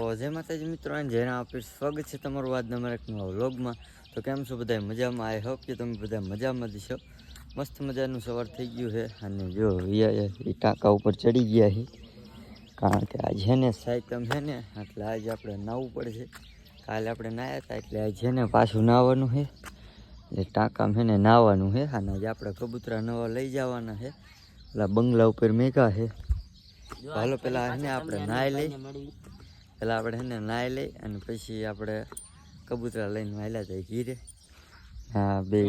જય માતાજી મિત્રો અને જેના આપી સ્વાગત છે તમારું આજ નંબર એક નવા વ્લોગમાં. તો કેમ છો બધા મજામાં? આઈ હોપ કે તમે બધા મજામાં જ છો મસ્ત મજાનું સવાર થઈ ગયું છે. અને જો એ ટાંકા ઉપર ચડી ગયા છે. કારણ કે આજ છે ને સાયકમ છે ને એટલે આજે આપણે નાહવું પડશે. કાલે આપણે નાહ્યા હતા એટલે આજે છે ને પાછું નાહવાનું છે. એટલે ટાંકામાં છે ને નાહવાનું છે. અને આજે આપણે કબૂતરા નવા લઈ જવાના છે. પેલા બંગલા ઉપર મેઘા છે. હાલો પેલા આપણે નાહી લઈ. પેલા આપણે છે ને નાહી લઈ અને પછી આપણે કબૂતરા લઈને વાયલા જાય ઘીરે. હા, બે.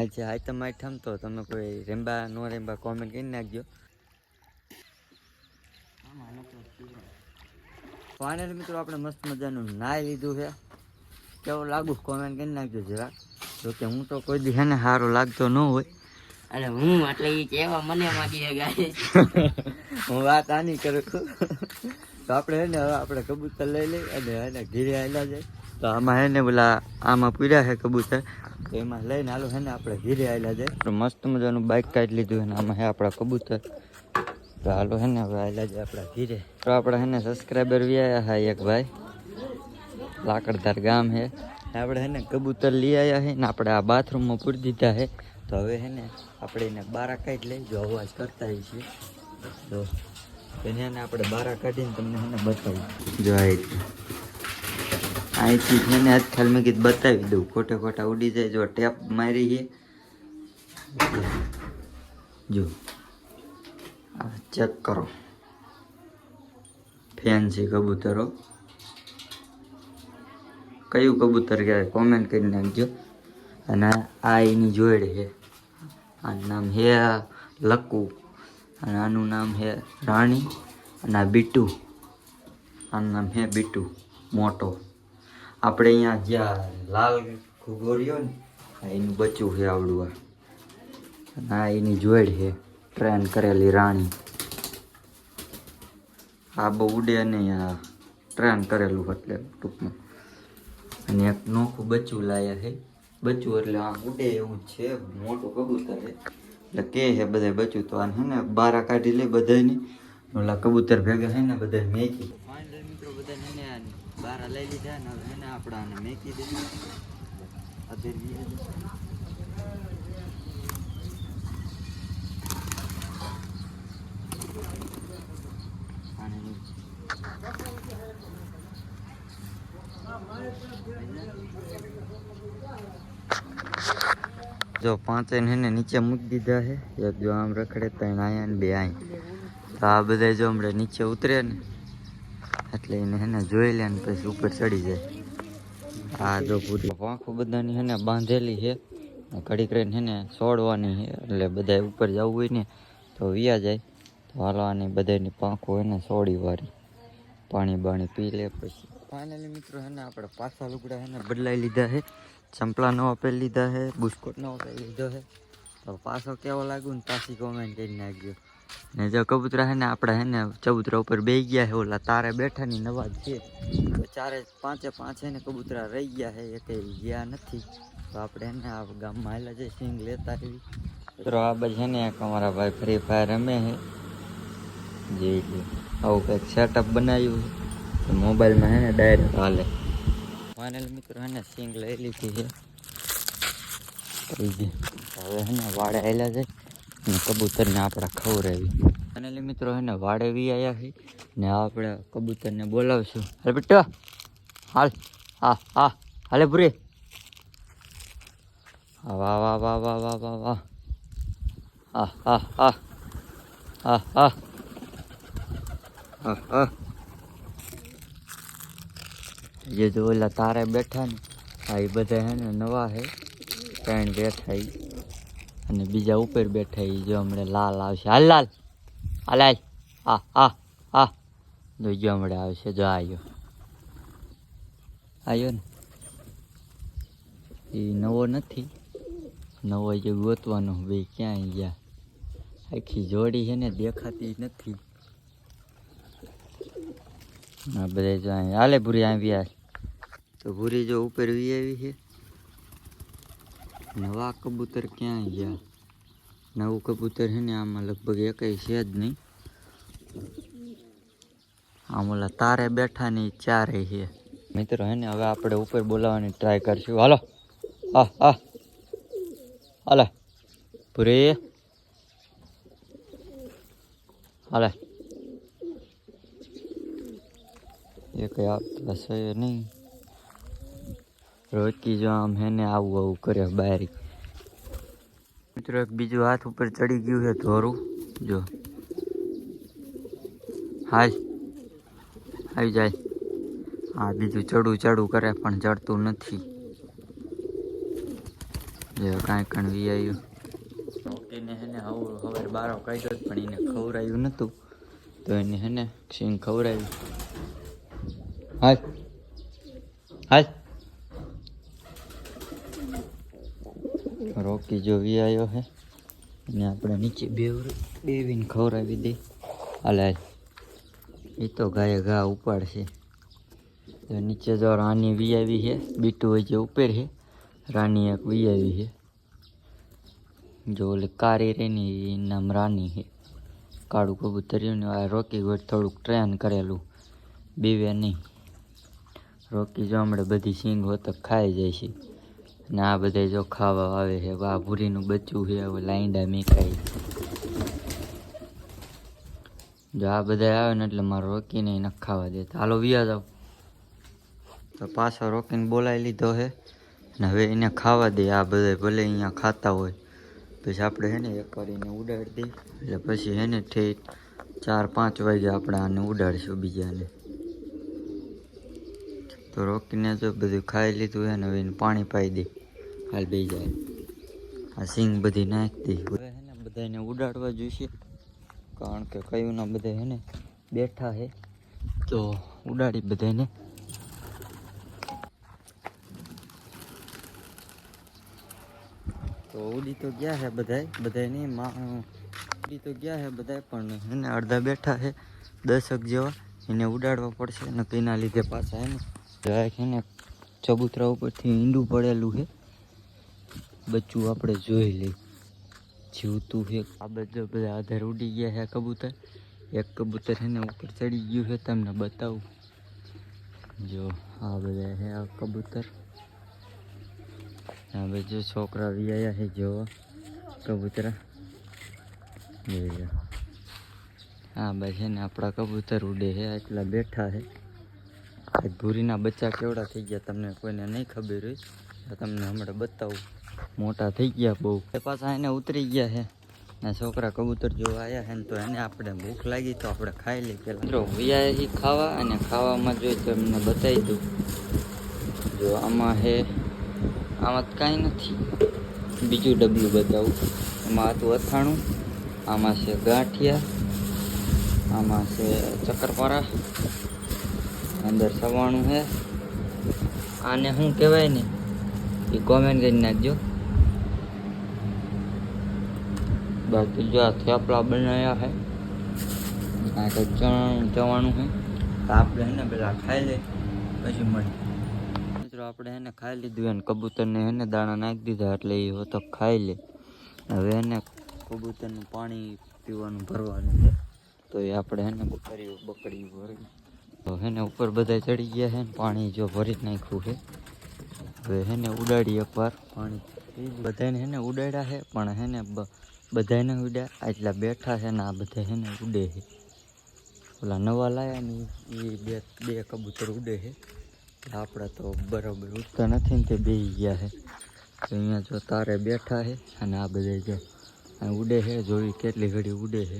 અચ્છા હા તમે આઠમ તો તમે કોઈ રેમ્બા, નો રેમ્બા કોમેન્ટ કરી નાખજો. ફાઇનલ મિત્રો, આપણે મસ્ત મજાનું નાહી લીધું છે. કેવું લાગુ? કોમેન્ટ કરી નાખજો જરાક. જોકે હું તો કોઈ દી ને સારો લાગતો ન હોય. અને હું એટલે એ કહેવા મને માગી ગાય હું વાત આની કરું છું. તો આપણે હે ને હવે આપણે કબૂતર લઈ લઈ અને એને ઘીરે આવેલા જાય. તો આમાં હે ને પેલા આમાં પૂર્યા છે કબૂતર. તો એમાં લઈને હાલો હે ને આપણે ઘીરે આવેલા જાય. મસ્ત મજાનું બાઇક કાઢી લીધું અને આમાં હે આપણા કબૂતર. તો હાલો હે ને હવે આવેલા જાય આપણા ઘીરે. તો આપણે હે ને સબસ્ક્રાઈબર વ્યાયા હા એક ભાઈ. લાકડધાર ગામ હે. આપણે હે ને કબૂતર લઈ આવ્યા છે ને આપણે આ બાથરૂમમાં પૂરી દીધા છે તો હવે હે ને આપણે એને બારા કાઢી લઈ જો અવાજ કરતા છીએ તો એને આપણે બારા કાઢીને તમને હે ને બતાવી. જો અહીંથી છે ને આજ ખાલી મેં કીધું બતાવી દઉં. ખોટે ખોટા ઉડી જાય જો ટેપ મારી છે જો. ચેક કરો. ફેન છે કબૂતરો કયું કબૂતર કહેવાય? કોમેન્ટ કરી નાખજો. અને આ એની જોડ છે. આનું નામ હે લક્કુ અને આનું નામ હે રાણી. અને આ બીટુ. આનું નામ હે બીટુ. મોટો. આપણે અહીંયા જ્યાં લાલ ઘુગોરિયો ને એનું બચ્ચું છે આવડું આ. અને આ એની જોડ છે ટ્રેન કરેલી રાણી. આ બહુ ઉડે નહીં, આ ટ્રેન કરેલું એટલે ટૂંકમાં. અને એક નોખું બચ્ચું લાયા છે બચ્ચું એટલે આ ઉડે એવું છે, મોટું કબૂતર છે એટલે કે છે બધા બચ્ચું તો આને હે ને બારા કાઢી લે બધાની ઓલા કબૂતર ભેગા છે ને બધા મેકી. ફાઇનલ મિત્રો બધા હે ને બારા લઈ લીધા ને હવે હે ને આપણે આને મેકી દે જો પાંચે એને નીચે મૂકી દીધા છે એક જો આમ રખડે, ત્રણ આયા ને બે આય. તો આ બધા જો હમણાં નીચે ઉતરે ને, એટલે એને એને જોઈ લે ને પછી ઉપર ચડી જાય. આ જો પૂરી પાંખો બધાની હે ને બાંધેલી છે ને ઘડી કરીને હે છોડવાની છે એટલે બધા ઉપર જવું હોય ને તો વ્યા જાય. તો હાલવાની બધાની પાંખો એને છોડી વારી. પાણી બાણી પી લે પછી. ફાઇનલી મિત્રો હે ને આપણે પાછા લુગડા હે ને બદલાઈ લીધા છે ચંપલા નવા પહેરી લીધા છે બુસ્કોટ નવો પહેરી લીધો છે તો પાછો કેવો લાગ્યું ને પાછી કોમેન્ટ કરી નાખજો ને જો કબૂતરા હે ને આપણે હે ને ચબૂતરા ઉપર બેસી ગયા છે ઓલા તારે બેઠા ની નવાજ છે તો ચારે પાંચે પાંચ હે ને કબૂતરા રહી ગયા છે એ કઈ ગયા નથી તો આપણે હે ને આ ગામમાં આવેલા છે, સિંગ લેતા એવી મિત્રો, આ બાજુ, છે ને, એક અમારા ભાઈ ફ્રી ફાયર રમે છે જોઈ લો આવું કંઈક સેટઅપ બનાવ્યું છે મોબાઈલમાં હે ને ડાયરેક્ટ હાલે. ફાઇનલ મિત્રો હે ને સિંગ લઈ લીધી છે. હવે હે ને વાડે આવેલા છે. ને કબૂતરને આપણે ખવડાવી. ફાઇનલી મિત્રો હે ને વાડે વી આવ્યા છે. ને આપણે કબૂતરને બોલાવશું. અરે બેટો. હાલ. હા હા. હાલે પૂરી હા વાહ વાહ વાહ વાહ વાહ વાહ વાહ. હા હા હા. હા હા. હા હા. જે જો ઓલા તારે બેઠા ને હા એ બધા હે ને નવા હે. ત્રણ બેઠા અને બીજા ઉપર બેઠા એ જો હમણાં લાલ આવશે. હાલ, લાલ. હાલ હાલ. હા હા હા જો જો હમણાં આવશે. જો આવ્યો આવ્યો ને. એ નવો નથી. નવો જે ગોતવાનો બે ક્યાંય ગયા. આખી જોડી છે ને દેખાતી નથી. આ બધા હાલે ભૂરી, આવી તો ભૂરી જો ઉપર વી આવી છે. નવા કબૂતર ક્યાં ગયા? નવું કબૂતર છે ને આમાં લગભગ એકય છે જ નહીં. આમ ઓલા તારે બેઠા ને ચારે છે. મિત્રો હે ને, હવે આપણે ઉપર બોલાવવાની ટ્રાય કરશું. હાલો. હા હા. હાલે. પૂરી હાલે. એ કઈ આપતા છે નહીં. રોકી જો આમ હે ને આવું આવું કરે બહાર મિત્રો, એક બીજું હાથ ઉપર ચડી ગયું છે ધોરું. જો. હાલ આવી જાય. આ બીજું ચડું ચડું કરે પણ ચડતું નથી. જો, કાંઈ કણ વી આવ્યું એને હે ને હવે હવે બારો કાઢ્યો પણ એને ખવડાયું નહોતું તો એને હે ને સિંગ ખવડાવ્યું. હાલ હાલ રોકી જો વી આવ્યો હે અને આપણે નીચે બે બેવીને ખવડાવી દે. હાલ એ તો ગાય ઘા ઉપાડશે તો નીચે જો રાની વી આવી છે બીટુ હોય જે ઉપર છે રાની એક વી આવી છે જો ઓલે કારી રેની નામ રાની છે કાળું કબૂતર્યું ને આ રોકી ગોઠ થોડુંક ટ્રેન કરેલું. બીવે નહીં. રોકી જો હમણાં બધી સિંગ હોતક ખાઈ જાય છે. ને આ બધા જો ખાવા આવે છે. આ ભૂરીનું બચ્ચું છે, હવે લાઈંડા મેકાય જો આ બધા આવે ને એટલે મારે રોકીને ન ખાવા દેતા હાલો વ્યા જાવ તો પાછો રોકીને બોલાવી લીધો છે ને હવે એને ખાવા દે. આ બધા ભલે અહીંયા ખાતા હોય. પછી આપણે હે ને એક કરીને ઉડાડી દઈએ. એટલે પછી હે ને ઠેઠ ચાર પાંચ વાગે આપણે આને ઉડાડીશું બીજાને. તો રોકીને જો બધું ખાઈ લીધું હે ને હવે એને પાણી પાઈ દે હાલ બે જાય. આ સિંગ બધી નાખતી. હવે હે ને બધાને ઉડાડવા જોઈશે. કારણ કે કયું ના બધા હે ને બેઠા હે. તો ઉડાડી બધાને તો ઉડી તો ગયા હે બધાય. નહીં ઉડી તો ગયા હે બધાય, પણ એને અડધા બેઠા હે. દસક જેવા. એને ઉડાડવા પડશે અને તેના લીધે પાછા એને જરાક એને ચબૂતરા ઉપરથી ઈંડું પડેલું છે બચ્ચું આપણે જોઈ લઈ જીવતું છે. આ બધા બધા આધાર ઉડી ગયા છે કબૂતર. એક કબૂતર એને ઉપર ચડી ગયું છે, તમને બતાવું. જો, આ બધા છે આ કબૂતર. આ બધો છોકરા વિયાયા છે જો કબૂતરા. હા બસ ને આપણા કબૂતર ઉડે છે એટલા બેઠા છે. ભૂરીના બચ્ચા કેવડા થઈ ગયા, તમને કોઈને નહીં ખબર હોય. તમને હમણાં બતાવું. મોટા થઈ ગયા બહુ. એ પાછા એને ઉતરી ગયા છે. ને, છોકરા કબૂતર જોવા આવ્યા છે તો એને આપણે ભૂખ લાગી તો આપણે ખાઈ લઈએ પેલા. મિત્રો વિયા એ ખાવા અને ખાવામાં જો તમને બતાવી દઉં. જો આમાં હે, આમાં કાંઈ નથી. બીજું ડબલું બતાવું. એમાં હતું અથાણું, આમાં છે ગાંઠિયા, આમાં છે ચક્કરપારા, અંદર સવાણું છે આને શું કહેવાય ને? એ કોમેન્ટ કરી નાખજો. બાકી જો આ થેપલા બનાવ્યા છે આ કંઈક ચણ જવાનું છે આપણે એને પેલા ખાઈ લે પછી મળી આપણે એને ખાઈ લીધું એને કબૂતરને એને દાણા નાખી દીધા એટલે એ હોતો ખાઈ લે હવે એને કબૂતરનું પાણી પીવાનું ભરવાનું છે તો એ આપણે એને બકરી બકડી ભરી એને ઉપર બધા ચડી ગયા છે પાણી જો ભરી જ નાખ્યું છે હવે હેને ઉડાડી એકવાર પાણી બધાને હેને ઉડાડ્યા છે પણ બ- બધાને ઉડ્યા. આટલા બેઠા છે ને આ બધા હેને ઉડે છે ઓલા નવા લાયા ને એ બે બે કબૂતર ઉડે છે આપણા તો બરાબર ઉડતા નથી ને તે બે ગયા છે તો અહીંયા જો તારે બેઠા છે અને આ બધા જો ઉડે છે જોઈ કેટલી ઘડી ઉડે છે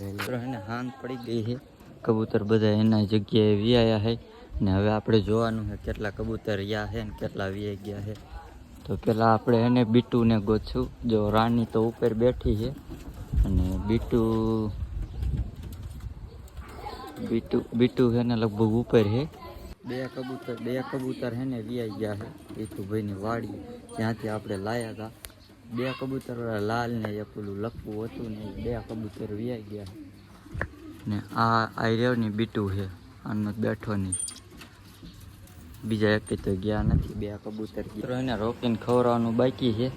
હે ને બહાર આવી હે ને હાંત પડી ગઈ છે. કબૂતર બધા એના જગ્યાએ વ્યાયા છે ને હવે આપણે જોવાનું છે કેટલા કબૂતર રહ્યા છે ને કેટલા વ્યાઈ ગયા છે. તો પેલા આપણે એને બીટુને ગોતશું. જો રાની તો ઉપર બેઠી છે અને બીટુ બીટુ બીટુ છે ને લગભગ ઉપર છે. બે કબૂતર બે કબૂતર હે ને વિયાઈ ગયા છે. બીટુભાઈની વાડી જ્યાંથી આપણે લાયા હતા. બે કબૂતર લાલ ને એક પેલું લખવું હતું ને બે કબૂતર વ્યાઈ ગયા. ને આ આર્યવની બીટું છે આનો બેઠો નહીં બીજા એક તો ગયા નથી, બે કબૂતર એને રોકીને ખવડાવવાનું બાકી છે.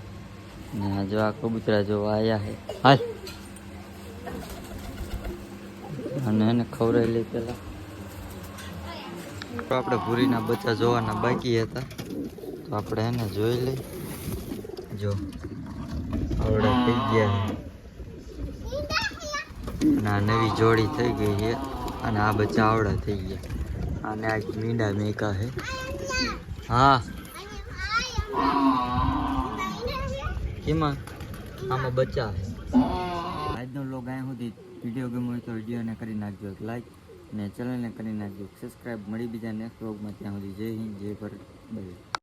ને જો આ કબૂતરા જો આવ્યા છે. હાલ. અને એને ખવડાવી લઈ પેલા. તો આપણે ભૂરીના બચ્ચા જોવાના બાકી હતા. તો આપણે એને જોઈ લઈ. જો. આવડા થઈ ગયા. ના નવી જોડી થઈ ગઈ છે અને આ બચ્ચા આવડા થઈ ગયા. અને આ મીંડા મેકા છે. હા. કેમાં આમાં બચ્ચા છે. આજનો લોગ અહીંયા સુધી. વીડિયો ગમ્યો હોય તો વિડીયોને કરી નાખજો. લાઈક ને ચેનલને કરી નાખજો. સબસ્ક્રાઈબ મળી બીજા નેક્સ્ટ વ્લોગમાં ત્યાં સુધી. જય હિન્દ જય ભારત. બાય